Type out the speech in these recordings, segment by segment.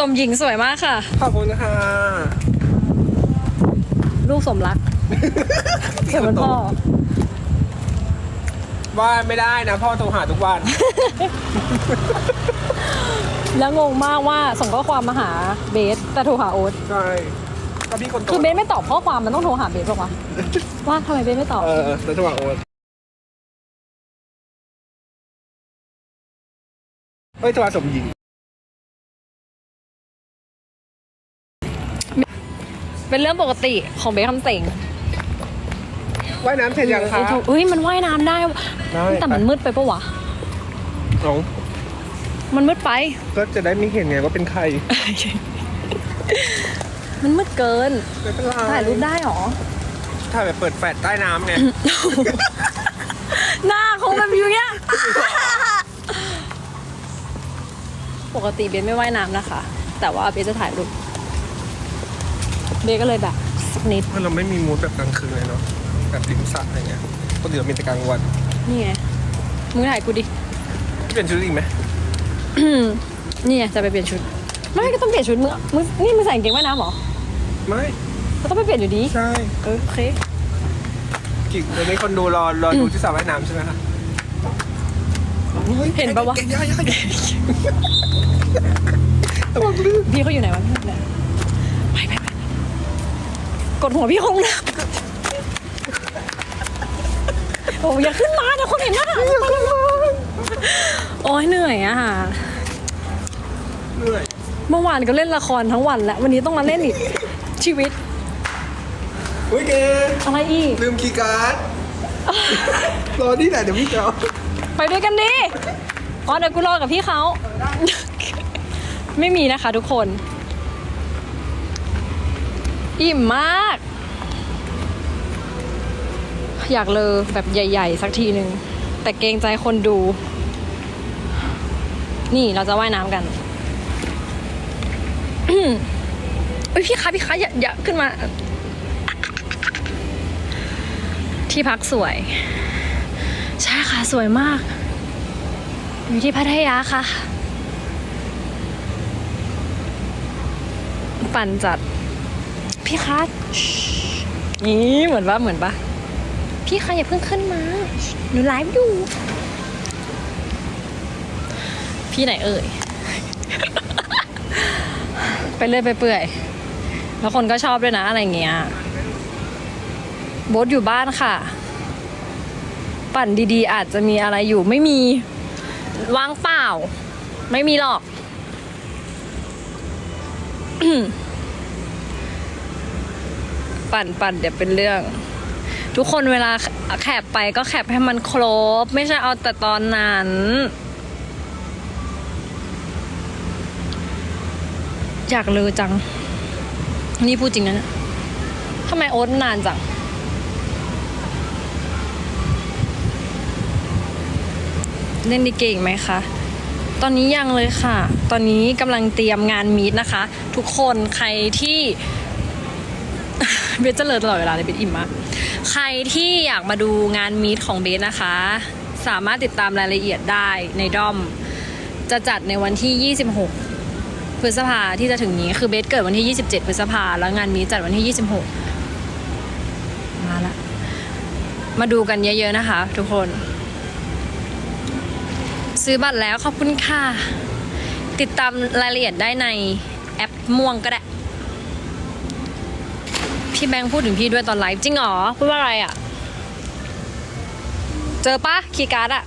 สมหญิงสวยมากค่ะ ขอบคุณค่ะลูกสมรักสวยเหมือนพ่อ ว่าไม่ได้นะ พ่อโทรหาทุกวัน แล้วงงมากว่าส่งข้อความมาหาเบสแต่โทรหาโอ๊ตใช่ก็พี่คนโตคือเบสไม่ตอบข้อความมันต้องโทรหาเบสป่าวะว่าทำไมเบสไม่ตอบ เออแล้วจังหวะโอ๊ตเฮ้ยจังหวะสมหญิง เป็นเรื่องปกติของเบสคำเสงว่ายน้ำเสร็จยังคะเฮ้ยมันว่ายน้ำได้ ได้แต่มันมืดไปปะวะน้องมันมืดไป ก็จะได้ไม่เห็นไงว่าเป็นใคร มันมืดเกินไม่เป็นไรถ่ายรูปได้หรอ ถ่ายแบบเปิดแฟลชใต้น้ำไง หน้าเขาแบบอยู่เนี้ย ปกติเบสไม่ว่ายน้ำนะคะ แต่ว่าเบสจะถ่ายรูป เบสก็เลยแบบสักนิดเพราะเราไม่มีมูดแบบกลางคืนเลยเนาะแบบริมสระอะไรเงี้ยก็เหลือมีแต่กลางวันนี่ไงมึงถ่ายกูดิเปลี่ยนชุดอีกไหมนี่ไงจะไปเปลี่ยนชุด ไม่ก็ต้องเปลี่ยนชุดมึงมึงนี่มึงใส่กางเกงว่ายน้ำเหรอไม่ก็ต้องไปเปลี่ยนอยู่ดีใช่เออโอเคกิ่งเดี๋ยวนี้คนดูรอรอดูที่สระว่ายน้ำใช่ไหมคะเห็นปะวะเก่งยากยากระวังลื่นพี่เขาอยู่ไหนวะพี่ไหนไปไปไป กดหัวพี่คงนะโอ้ยอย่าขึ้นมาเดี๋ยวคนเห็นหน้าโอ้ยเหนื่อยอะค่ะเหนื่อยเมื่อวานก็เล่นละครทั้งวันแล้ววันนี้ต้องมาเล่นอีกชีวิตเฮ้ยเกอะไรอีกลืมคีย์การ์ดรอที่ไหนเดี๋ยวพี่จะเอาไปด้วยกันดิอ๋อเดี๋ยวกูรอกับพี่เขาไม่มีนะคะทุกคน อิ่มมาก อยากเลอแบบใหญ่ ๆ สักทีหนึ่ง แต่เกรงใจคนดู นี่เราจะว่ายน้ำกันเอ้ยพี่คะพี่คะอย่าอย่าขึ้นมา ที่พักสวย ใช่ค่ะ สวยมาก อยู่ที่พัทยาค่ะ ปั่นจัด พี่คะชินี่เหมือนปะเหมือนปะพี่คะอย่าเพิ่งขึ้นมาหนูไลฟ์อยู่ พี่ไหนเอ่ย ไปเรื่อยไปเปื่อย แล้วคนก็ชอบด้วยนะอะไรอย่างเงี้ยโบทอยู่บ้านค่ะ ปั่นดีๆ อาจจะมีอะไรอยู่ไม่มีว่างเปล่า ไม่มีหรอก ปั่นปั่นเดี๋ยวเป็นเรื่อง ทุกคนเวลาแคปไปก็แคปให้มันครบ ไม่ใช่เอาแต่ตอนนั้น อยากเลยจัง นี่พูดจริงนะเนี่ยทำไมโอ๊ตนานจังเล่นดีเก่งไหมคะ ตอนนี้ยังเลยค่ะ ตอนนี้กำลังเตรียมงานมีดนะคะ ทุกคนใครที่ เบสเจริญตลอดเวลาเลยเบสอิ่มมากใครที่อยากมาดูงานมีดของเบสนะคะ สามารถติดตามรายละเอียดได้ในด้อม จะจัดในวันที่ 26 พฤษภาที่จะถึงนี้คือเบสเกิดวันที่ 27 พฤษภาแล้วงานมีจัดวันที่ 26 มาละมาดูกันเยอะๆนะคะ ทุกคน ซื้อบัตรแล้วขอบคุณค่ะ ติดตามรายละเอียดได้ในแอปม่วงก็ได้ พี่แบงค์พูดถึงพี่ด้วยตอนไลฟ์จริงเหรอพูดว่าอะไรอะ่ะ เจอปะคีย์การ์ดอะ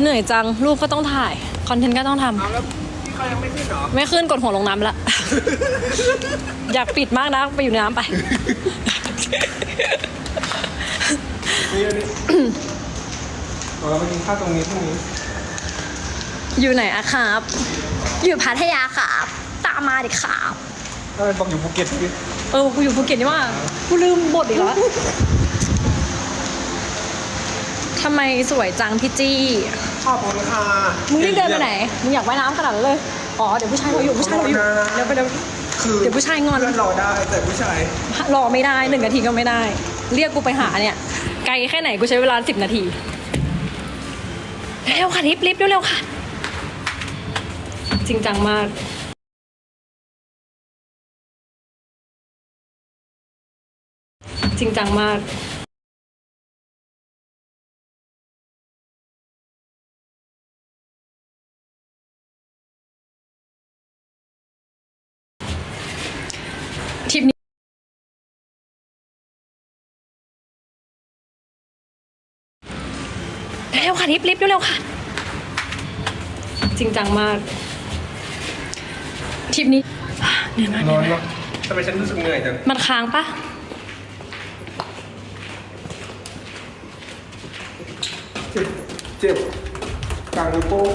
เหนื่อยจัง รูปก็ต้องถ่าย คอนเทนต์ก็ต้องทำ เอาแล้วพี่เขายังไม่ขึ้นเหรอไม่ขึ้นกดหัวลงน้ำละ อยากปิดมากนะ ไปอยู่ในน้ำไป นี่อันนี้เอาเราไปกินข้าวตรงนี้พรุ่งนี้ อยู่ไหนอะครับ อยู่พัทยาครับ ตามมาดิครับถ้าเป็นบอกอยู่ภูเก็ตพี่เออกูอยู่ภูเก็ตนี่ว่ากูลืมบทอีกแล้วทำไมสวยจังพี่จี้ชอบคุณค่ะมึงรีบเดินไปไหนมึงอยากว่ายน้ำขนาดนั้นเลยอ๋อเดี๋ยวผู้ชายรออยู่ผู้ชายรออยู่เดี๋ยวไปเดี๋ยวคือเดี๋ยวผู้ชายงอนเพื่อนรอได้แต่ผู้ชายรอไม่ได้หนึ่งนาทีก็ไม่ได้ เรียกกูไปหาเนี่ย ไกลแค่ไหนกูใช้เวลาสิบนาทีเร็วๆค่ะรีบรีบเร็วๆค่ะ จริงจังมาก จริงจังมากทริปนี้เร็วค่ะลิฟต์ลิฟต์เร็วๆค่ะ จริงจังมากทริปนี้เหนื่อยมากนอนเนาะทำไมฉันรู้สึกเหนื่อยจังมันค้างปะ เจ็บเจ็บกลางนิ้วโป้ง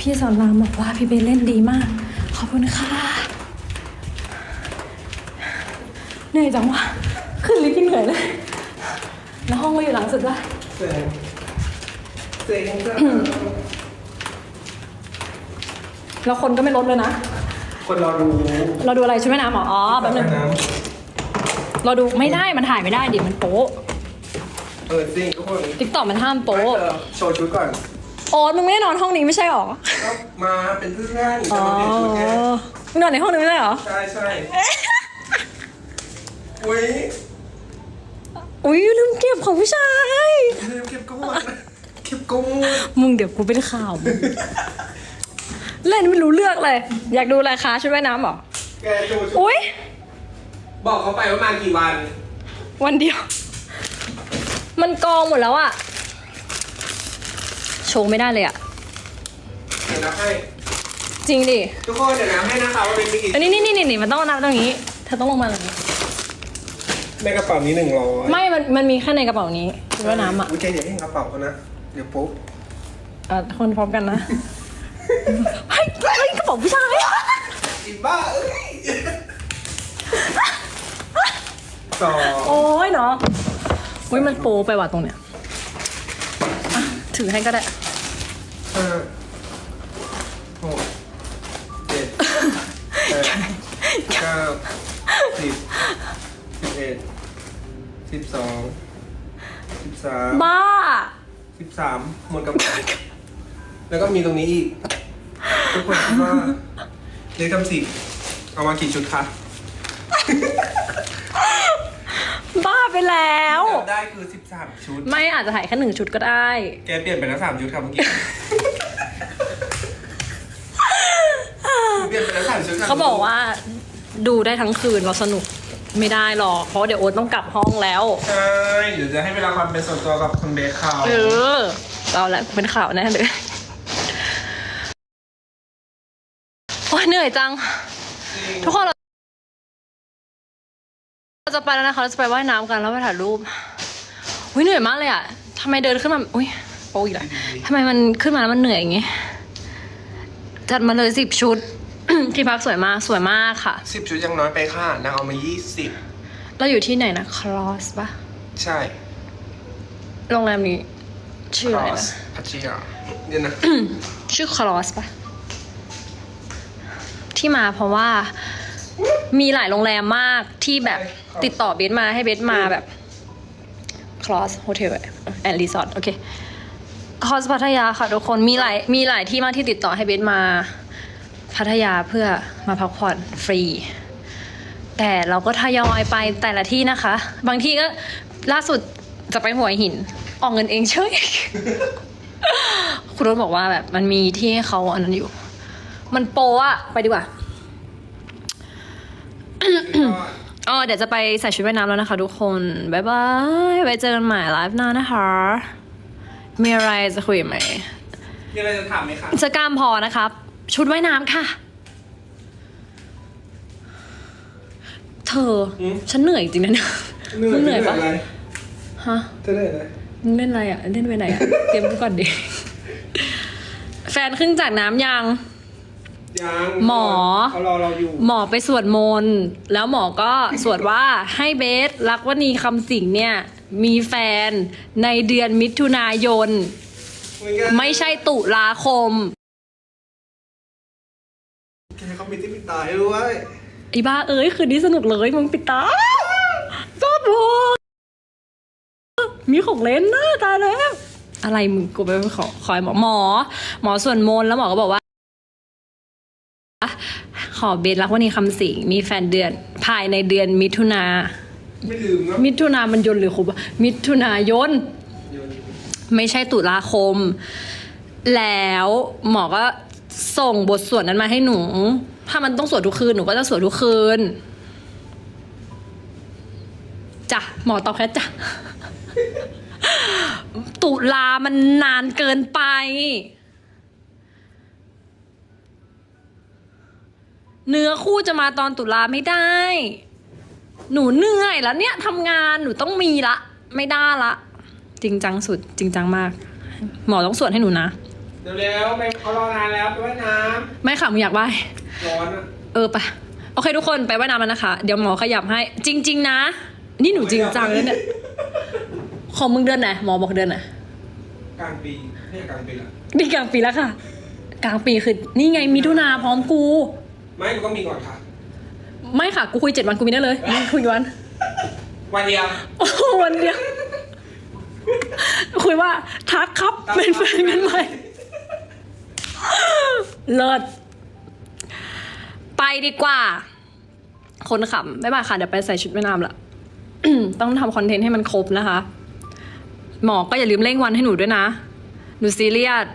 พี่สอนรามบอกว่าพี่เบนเล่นดีมาก ขอบคุณค่ะเหนื่อยจังวะขึ้นลิฟต์ยังเหนื่อยเลยแล้วห้องก็อยู่หลังสุดด้วยเจ๋งเจ๋งจังแล้วคนก็ไม่ลดเลยนะ คนรอดูเราดูอะไรชุดว่ายน้ำเหรออ๋อแป๊บนึงน้เราดูไม่ได้มันถ่ายไม่ได้ดิมันโป๊ะำ เออจริงทุกคนติ๊กต็อกมันห้ามโป๊ะไม่เธอโชว์ชุดก่อน โอ๊ตมึงไม่ได้นอนห้องนี้ไม่ใช่หรอ ก็มาเป็นเพื่อนอ๋จะอมาเปลี่ยนชุดไงมึงนอนในห้องนี้ไม่ใช่หรอ ใช่ใช่อุ้ยอุ้ยลืมเก็บของผู้ชายลืมเก็บก้อนเก็บก้อนมึงเดี๋ยวกูเป็นข่าวเล่นไม่รู้เรื่องเลย อยากดูอะไรคะชุดว่ายน้ำเหรอ แกโชว์ชุด อุ้ยบอกเขาไปว่ามากี่วัน วันเดียว มันกองหมดแล้วอะโชว์ไม่ได้เลยอะเดี๋ยวนับให้จริงดิ ทุกคนเดี๋ยวนับให้นะคะว่าเป็นมีกี่อันนี้นี่นี่นี่มันต้องนับตรงนี้เธอต้องลงมาเลยในกระเป๋านี้หนึ่งร้อยไม่ มันมันมีแค่ในกระเป๋านี้ชุดว่ายน้ำอะอุ้ยแกอย่าให้เห็นกระเป๋าเขานะ เดี๋ยวปุ๊บอะคนพร้อมกันนะเฮ้ยเฮ้ยกระเป๋าผู้ชายอะอีบ้าเอ้ยสองโอ้ยเนาะ อุ้ยมันโปรไปว่ะตรงเนี้ยอะถือให้ก็ได้ห้าหกเจ็ดแปดเก้าสิบสิบเอ็ดสิบสองสิบสามบ้า สิบสามหมดกระเป๋าแล้วก็มีตรงนี้อีก ทุกคนคิดว่าเลขคำสิเอามากี่ชุดคะ บ้า ไปแล้ว ได้คือสิบสามชุด ไม่อาจจะถ่ายแค่หนึ่งชุดก็ได้ แกเปลี่ยนไปแล้วสามชุดครับเมื่อกี้ เปลี่ยนไปแล้วสามชุดครับเขาบอกว่าดูได้ทั้งคืนเราสนุกไม่ได้หรอกเพราะเดี๋ยวโอ๊ตต้องกลับห้องแล้ว ใช่เดี๋ยวจะให้เวลาความเป็นส่วนตัวกับคุณเบสเขาเออเอาละเป็นข่าวแน่เลยโอ้ยเหนื่อยจัง จริง ทุกคนเรา เราจะไปแล้วนะคะ เราจะไปว่ายน้ำกันแล้วไปถ่ายรูปอุ้ยเหนื่อยมากเลยอะทำไมเดินขึ้นมา อุ้ยโอ้ยละทำไมมันขึ้นมาแล้วมันเหนื่อยอย่างงี้ จัดมาเลยสิบชุด ที่พักสวยมาก สวยมากค่ะ สิบชุดยังน้อยไปค่ะนางเอามายี่สิบเราอยู่ที่ไหนนะ คลอสปะใช่ โรงแรมนี้ ชื่ออะไร Cross นะพัชยาเดี๋ยวนะ ชื่อคลอสปะที่มาเพราะว่า มีหลายโรงแรมมากที่แบบติดต่อเบสมาให้เบสมาแบบคลอสโฮเทลแอนด์รีสอร์ทโอเคคลอสพัทยาค่ะทุกคนมีหลายมีหลายที่มากที่ติดต่อให้เบสมาพัทยาเพื่อมาพักผ่อนฟรี แต่เราก็ทยอยไปแต่ละที่นะคะ บางที่ก็ล่าสุดจะไปหัวหิน ออกเงินเองเฉยคุณรถบอกว่าแบบมันมีที่ให้เขาอันนั้นอยู่ มันโปอะไปดีกว่า อ๋อเดี๋ยวจะไปใส่ชุดว่ายน้ำแล้วนะคะทุกคนบ๊ายบายไว้เจอกันใหม่ไลฟ์หน้านะคะ มีอะไรจะคุยไหมมีอะไรจะถามไหมคะอินสตาแกรมพอนะครับ ชุดว่ายน้ำค่ะ เธอฉันเหนื่อยจริงนะเนี่ยมึงเหนื่อยปะอะไรฮะจะเหนื่อยอะไรมึงเล่นอะไรอะ เล่นไปไหนอะ เตรียมกูก่อนดิ แฟนขึ้นจากน้ำยังยัง หมอ เขารอเราอยู่ หมอไปสวดมนต์แล้วหมอก็สวดว่าให้เบสรักวนีคำสิงเนี่ย มีแฟนในเดือนมิถุนายน ไม่ใช่ตุลาคมแกเขามีที่ปิดตายด้วยไอ้บ้าเอ้ยคืนนี้สนุกเลยมึงปิดตาจอดโวมีของเล่นนะตายแล้วอะไรมึงกูไปขอขอให้หมอหมอ หมอส่วนมนต์แล้วหมอก็บอกว่า ขอเบสรักวันนี้คำสิงมีแฟนเดือนภายในเดือนมิถุนา ไม่ลืมนะมิถุนามันยนหรือคุบมิถุนายนเดี๋ยวไม่ใช่ตุลาคม แล้วหมอก็ส่งบทสวดนั้นมาให้หนู ถ้ามันต้องสวดทุกคืน หนูก็จะสวดทุกคืนจ้ะหมอตอบแค่จ้ะตุลามันนานเกินไป เนื้อคู่จะมาตอนตุลาไม่ได้ หนูเหนื่อยแล้วเนี่ยทำงานหนูต้องมีละ ไม่ได้ละ จริงจังสุดจริงจังมาก หมอต้องสวดให้หนูนะ เร็วๆไปเขารอนานแล้วไปว่ายน้ไม่ค่ะมึงอยากไหว้ำร้อนอะเออไปะโอเคทุกคนไปว่ายน้ำแล้วนะคะ เดี๋ยวหมอขยับให้ จริง ๆ นะ นี่หนูจริงจังเลยเนี่ยของมึงเดือนไหนหมอบอกเดือนไหน กลางปีให้กลางปีละนี่กลางปีแล้วค่ะ กลางปีคือนี่ไงมิถุนาพร้อมกู ไม่กูต้องมีก่อนค่ะ ไม่ค่ะ กูคุยเจ็ดวันกูมีได้เลยมึงคุยกี่วัน วันเดียวโอ้โหวันเดียว คุยว่าทักครับเป็นแฟนกันไหมเลิศไปดีกว่า คนขำไม่มาค่ะ เดี๋ยวไปใส่ชุดว่ายน้ำละต้องทำคอนเทนต์ให้มันครบนะคะ หมอก็อย่าลืมเร่งวันให้หนูด้วยนะ หนูซีเรียส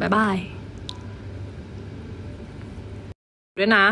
บ๊ายบาย ด้วยนะ